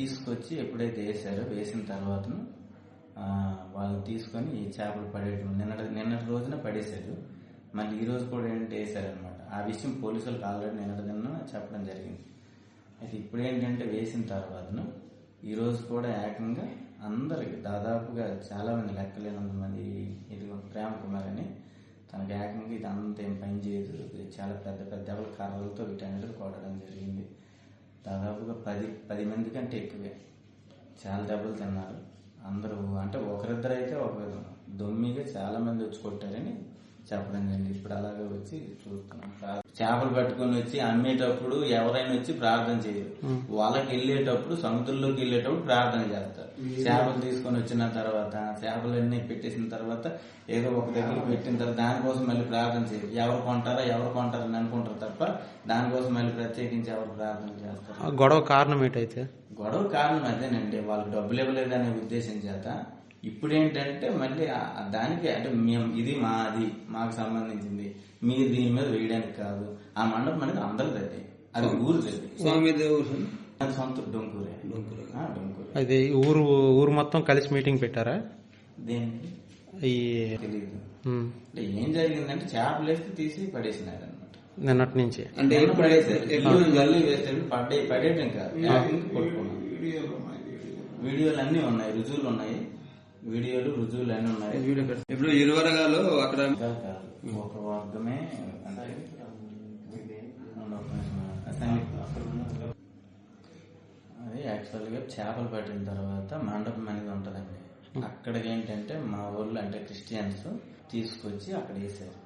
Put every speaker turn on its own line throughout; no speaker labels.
తీసుకొచ్చి ఎప్పుడైతే వేసారో వేసిన తర్వాత వాళ్ళు తీసుకొని ఈ చేపలు పడేయడం నిన్నటి నిన్నటి రోజున పడేశారు. మళ్ళీ ఈ రోజు కూడా ఏంటంటే వేసారనమాట ఆ విషయం పోలీసులకు ఆల్రెడీ నిన్నటి చెప్పడం జరిగింది. అయితే ఇప్పుడు ఏంటంటే వేసిన తర్వాతను ఈ రోజు కూడా ఏకంగా అందరికి దాదాపుగా చాలామంది లెక్కలేనంత మంది ఇది ప్రేమ కుమార్ అని తనకు ఏకంగా ఇది అంత ఏం పని చేయదు. ఇది చాలా పెద్ద పెద్ద దెబ్బల కర్రలతో వీటన్నిటిని కొట్టడం జరిగింది దాదాపుగా పది పది మంది కంటే ఎక్కువే. చాలా డబ్బులు తిన్నారు. అందరూ అంటే ఒకరిద్దరు అయితే ఒక విధం. దొమ్మిగా చాలా మంది వచ్చి కొట్టారని చెప్పడం జరిగింది ఇప్పుడు అలాగే వచ్చి చూస్తున్నాం. చేపలు పట్టుకొని వచ్చి అమ్మేటప్పుడు ఎవరైనా వచ్చి ప్రార్థన చేయరు. వాళ్ళకి వెళ్ళేటప్పుడు సముద్రంలోకి వెళ్ళేటప్పుడు ప్రార్థన చేస్తారు. చేపలు తీసుకొని వచ్చిన తర్వాత చేపలన్నీ పెట్టేసిన తర్వాత ఏదో ఒక దగ్గర పెట్టిన తర్వాత దానికోసం మళ్ళీ ప్రార్థన చేయరు. ఎవరు కొంటారా ఎవరు కొంటారని అనుకుంటారు తప్ప దానికోసం మళ్ళీ ప్రత్యేకించి ఎవరు ప్రార్థన చేస్తారు.
గొడవ కారణం ఏంటైతే?
గొడవ కారణం అదేనండి. వాళ్ళకి డబ్బులు ఇవ్వలేదనే ఉద్దేశం చేత ఇప్పుడు ఏంటంటే మళ్ళీ దానికి అంటే మేము ఇది మాది మాకు సంబంధించింది మీరు దీని మీద వేయడానికి కాదు. ఆ మండపం అనేది అందరిది అది అది
దేవుడు
అది సొంత డొంకూరే. ఆ, డొంకూరే.
అది ఊరు ఊరు మొత్తం కలిసి మీటింగ్ పెట్టారా?
దేనికి? తెలియదు ఏం జరిగిందంటే చేపలు వేస్తే తీసి పడేసినారు అనమాట
నిన్నటి నుంచి.
అంటే ఎప్పుడు
పడేయటం కాదు. కొట్టుకున్నాం. వీడియోలు అన్ని ఉన్నాయి రుజువులు ఉన్నాయి. వీడియోలు రుజువులు అన్ని ఉన్నాయి.
వీడియో ఇప్పుడు ఇరువరగాలు అక్కడ.
ఒక వర్గమే అంటే అది యాక్చువల్గా చేపలు పట్టిన తర్వాత మండపం అనేది ఉంటదండి. అక్కడికి ఏంటంటే మా ఊళ్ళో అంటే క్రిస్టియన్స్ తీసుకొచ్చి అక్కడ వేసారు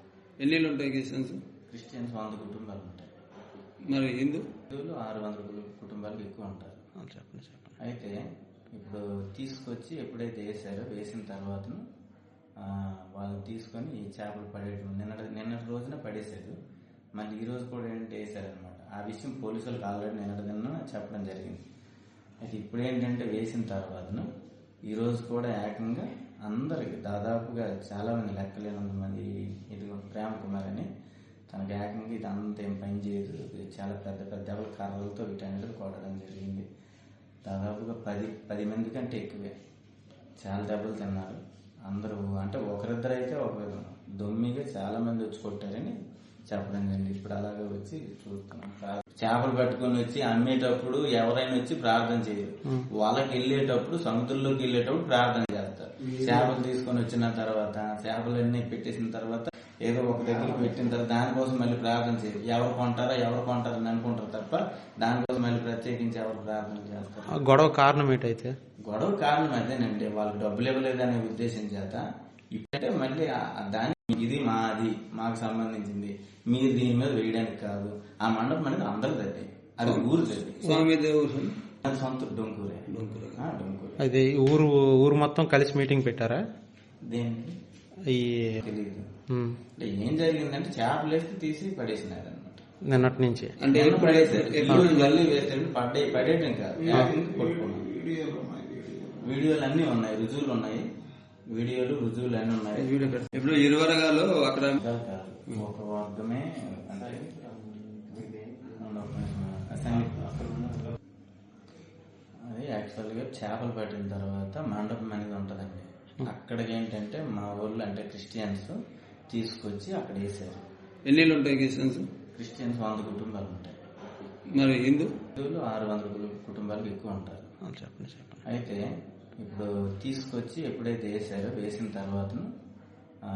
ఎన్ని ఉంటాయి క్రిస్టియన్స్?
క్రిస్టియన్స్ వంద కుటుంబాలు ఉంటాయి.
మరి హిందూ?
హిందువులు ఆరు వందల కుటుంబాలు ఎక్కువ ఉంటారు.
చెప్పండి చెప్పండి.
అయితే ఇప్పుడు తీసుకొచ్చి ఎప్పుడైతే వేసారో వేసిన తర్వాత వాళ్ళు తీసుకొని ఈ చేపలు పడేయడం నిన్నటి నిన్నటి రోజున పడేశారు. మళ్ళీ ఈ రోజు కూడా ఏంటంటే వేసారనమాట ఆ విషయం పోలీసులకు ఆల్రెడీ నిన్నటి చెప్పడం జరిగింది. అయితే ఇప్పుడు ఏంటంటే వేసిన తర్వాతను ఈ రోజు కూడా ఏకంగా అందరికి దాదాపుగా చాలా మంది లెక్కలేనంత మంది ఇది ప్రేమ కుమార్ అని తనకి ఏకంగా ఇది అంత ఏం పని చేయదు. ఇది చాలా పెద్ద పెద్ద కర్రలతో వీటన్నిటిని కొట్టడం జరిగింది. దాదాపుగా పది పది మంది కంటే ఎక్కువే. చాలా దెబ్బలు తిన్నారు. అందరూ అంటే ఒకరిద్దరు అయితే ఒక దొమ్మిగా చాలా మంది వచ్చి కొట్టారని చెప్పడం జరిగింది. ఇప్పుడు అలాగే వచ్చి చూస్తున్నాం. చేపలు పట్టుకొని వచ్చి అమ్మేటప్పుడు ఎవరైనా వచ్చి ప్రార్థన చేయరు. వాళ్ళకి వెళ్ళేటప్పుడు సముద్రంలోకి వెళ్ళేటప్పుడు ప్రార్థన చేస్తారు. చేపలు తీసుకొని వచ్చిన తర్వాత చేపలన్నీ పెట్టేసిన తర్వాత ఏదో ఒక దగ్గర పెట్టిన తర్వాత దానికోసం మళ్ళీ ప్రార్థన చేయరు ఎవరు కొంటారా ఎవరు కొంటారని అనుకుంటారు తప్ప దానికోసం మళ్ళీ ప్రత్యేకించి ఎవరు ప్రార్థన చేస్తారు?
ఆ గొడవ కారణం ఏంటైతే?
గొడవ కారణం అదేనండి. వాళ్ళకి డబ్బులు ఇవ్వలేదనే ఉద్దేశం చేత ఇప్పుడంటే మళ్ళీ దాని ఇది మాది మాకు సంబంధించింది. మీరు దీని మీద వేయడానికి కాదు. ఆ మండపం అనేది అందరిది అది అది ఊరిది అది
స్వామి దేవుడు
అది సొంత డొంకూరే. ఆ, డొంకూరే.
అది ఊరు ఊరు మొత్తం కలిసి మీటింగ్ పెట్టారా?
దేనికి
ఈ
తెలియదు
ఉమ్,
అంటే ఏం జరిగిందంటే చేపలు వేస్తే తీసి పడేసినారు అనమాట
నిన్నటి నుంచి.
అంటే ఎప్పుడు వేశారు? ఎప్పుడు
జల్లి వేస్తే పడ్డే పడేయటం కాదు. వీడియోలు అన్ని ఉన్నాయి రుజువులు ఉన్నాయి. వీడియోలు రుజువులు అన్ని ఉన్నాయి.
ఇప్పుడు ఇరువరగాలు అక్కడ.
ఒక వర్గమే అంటే అది యాక్చువల్గా చేపలు పట్టిన తర్వాత మండపం అనేది ఉంటదండి. అక్కడికి ఏంటంటే మా ఊళ్ళో అంటే క్రిస్టియన్స్ తీసుకొచ్చి అక్కడ వేసారు
ఎన్ని ఉంటాయి క్రిస్టియన్స్?
క్రిస్టియన్స్ వంద కుటుంబాలు ఉంటాయి.
మరి హిందూ?
హిందువులు ఆరు వందల కుటుంబాలు ఎక్కువ ఉంటారు.
చెప్పండి చెప్పండి.
అయితే ఇప్పుడు తీసుకొచ్చి ఎప్పుడైతే వేసారో వేసిన తర్వాతను ఆ,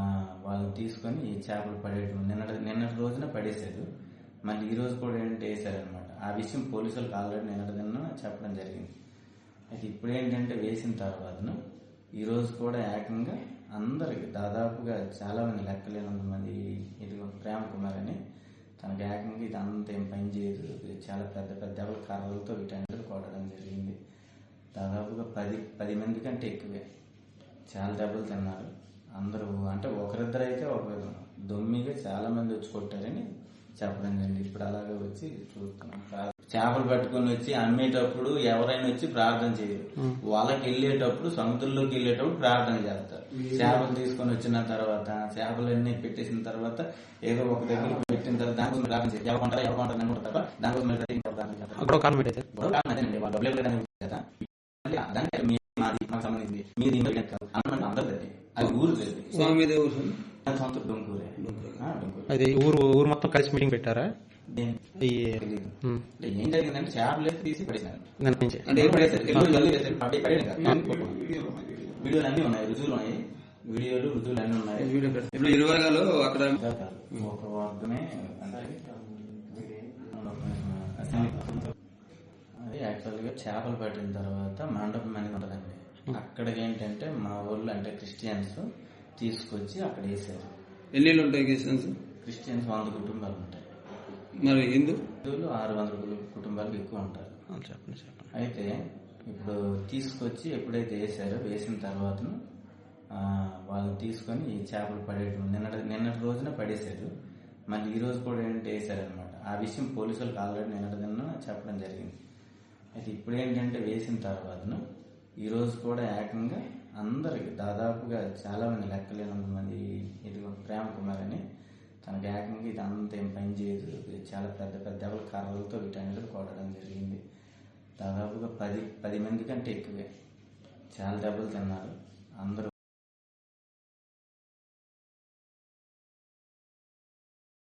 వాళ్ళని తీసుకొని ఈ చేపలు పడేయడం నిన్నటి నిన్నటి రోజున పడేశారు. మళ్ళీ ఈ రోజు కూడా ఏంటంటే వేసారనమాట ఆ విషయం పోలీసులకు ఆల్రెడీ నిన్నటి దిన చెప్పడం జరిగింది. అయితే ఇప్పుడు ఏంటంటే వేసిన తర్వాతను ఈరోజు కూడా ఏకంగా అందరికి దాదాపుగా చాలా మంది లెక్కలేనంత మంది ఇదిగో ప్రేమ కుమార్ అని తనకు ఏకంగా ఇది అంత ఏం పని చేయదు. ఇది చాలా పెద్ద పెద్ద కర్రలతో వీటన్నిటిని కొట్టడం జరిగింది. దాదాపుగా పది పది మంది కంటే ఎక్కువే. చాలా దెబ్బలు తిన్నారు. అందరూ అంటే ఒకరిద్దరు అయితే ఒక విధం. దొమ్మిగా చాలా మంది వచ్చి కొట్టారని చెప్పడం జరిగింది. ఇప్పుడు అలాగే వచ్చి చూస్తున్నాం. చేపలు పట్టుకొని వచ్చి అమ్మేటప్పుడు ఎవరైనా వచ్చి ప్రార్థన చేయరు వాళ్ళకి వెళ్ళేటప్పుడు సముద్రంలోకి వెళ్ళేటప్పుడు ప్రార్థన చేస్తారు. చేపలు తీసుకొని వచ్చిన తర్వాత చేపలన్నీ పెట్టేసిన తర్వాత ఏదో ఒక దగ్గర పెట్టిన తర్వాత దానికోసం ప్రార్థన చేయరు ఎవరు కొంటారా ఎవరు కొంటారని అనుకుంటారు తప్ప దానికోసం మళ్ళీ ప్రత్యేకించి ఎవరు ప్రార్థన చేస్తారు.
ఆ గొడవ కారణం ఏంటైతే
గొడవ కారణం అదేనండి. వాళ్ళు డబ్బులు ఇవ్వలేదని కదా. మళ్ళీ దానికి మీ- మాది మాకు సంబంధించింది. మీది ఇంకొకటి కాదు. అన్నమాట అందరిది అది. అది ఊరు లేదు
స్వామి మీద ఎవరు స్వామి?
నా సొంత డొంకూరే. ఆ, డొంకూరే.
అది ఊరు ఊరు మొత్తం కలిసి మీటింగ్ పెట్టారా?
ఏం జరిగిందంటే చేపలు తీసి పడేసాను
అంటే.
వీడియోలు అన్నీ ఉన్నాయి రుజువులు ఉన్నాయి. వీడియోలు రుజువులు అన్నీ ఉన్నాయి.
అక్కడ.
ఒక వర్గమే యాక్చువల్గా చేపలు పట్టిన తర్వాత మండపం అనేది ఉంటుందండి. అక్కడికి ఏంటంటే మా ఊళ్ళో అంటే క్రిస్టియన్స్ తీసుకొచ్చి అక్కడ వేసారు
ఎన్ని ఉంటాయి క్రిస్టియన్స్?
క్రిస్టియన్స్ వంద కుటుంబాలు ఉంటాయి.
మరి హిందూ?
హిందువులు ఆరు వందల కుటుంబాలు ఎక్కువ ఉంటారు.
చెప్పండి చెప్పండి.
అయితే ఇప్పుడు తీసుకొచ్చి ఎప్పుడైతే వేసారో వేసిన తర్వాత వాళ్ళని తీసుకొని ఈ చేపలు పడేయడం నిన్నటి నిన్నటి రోజున పడేశారు. మళ్ళీ ఈ రోజు కూడా ఏంటి వేసారనమాట ఆ విషయం పోలీసులకు ఆల్రెడీ నిన్నటి దిన చెప్పడం జరిగింది. అయితే ఇప్పుడు ఏంటంటే వేసిన తర్వాతను ఈ రోజు కూడా ఏకంగా అందరికి దాదాపుగా చాలా మంది లెక్కలేనంత మంది ఇది ప్రేమ కుమార్ అని తనకి ఏకంగా ఇది అంత ఏం పని చేయదు. ఇది చాలా పెద్ద పెద్ద కర్రలతో వీటన్నిటిని కొట్టడం జరిగింది. దాదాపుగా పది పది మంది కంటే ఎక్కువే. చాలా దెబ్బలు తిన్నారు. అందరూ